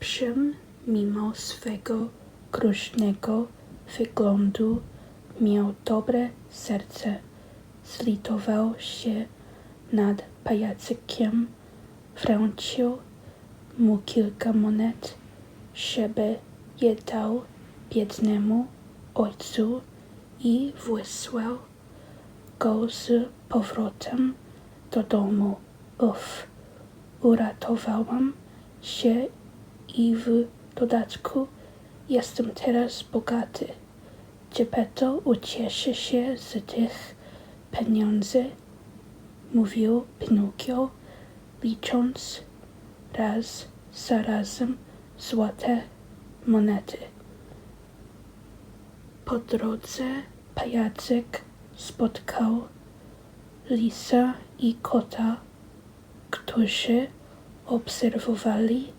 Owszem, mimo swego groźnego wyglądu miał dobre serce. Zlitował się nad pajacykiem, wręczył mu kilka monet, żeby je dał biednemu ojcu i wysłał go z powrotem do domu. Uff, uratowałam się i w dodatku jestem teraz bogaty. Geppetto ucieszy się z tych pieniędzy, mówił Pinokio, licząc raz za razem złote monety. Po drodze pajacyk spotkał lisa i kota, którzy obserwowali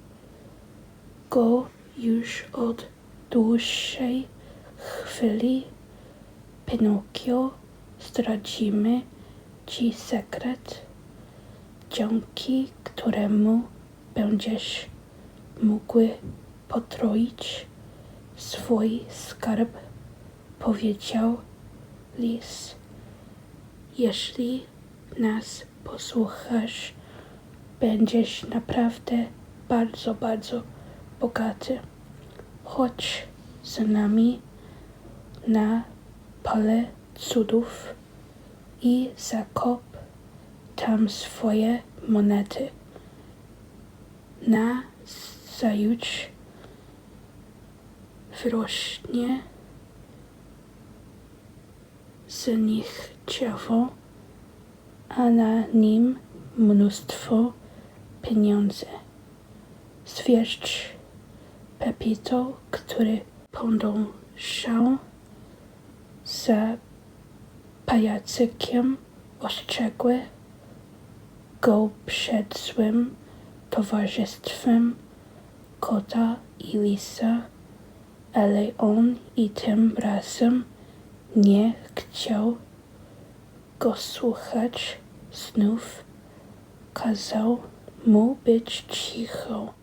go już od dłuższej chwili. Pinokio, zdradzimy ci sekret, dzięki któremu będziesz mógł potroić swój skarb, powiedział lis. Jeśli nas posłuchasz, będziesz naprawdę bardzo, bardzo bogaty. Chodź z nami na pole cudów i zakop tam swoje monety. Na zajutrz wyrośnie z nich drzewo, a na nim mnóstwo pieniędzy. Zwierz Pepito, który podążał za pajacykiem, ostrzegł go przed złym towarzystwem kota i lisa, ale on i tym razem nie chciał go słuchać. Znów kazał mu być cicho.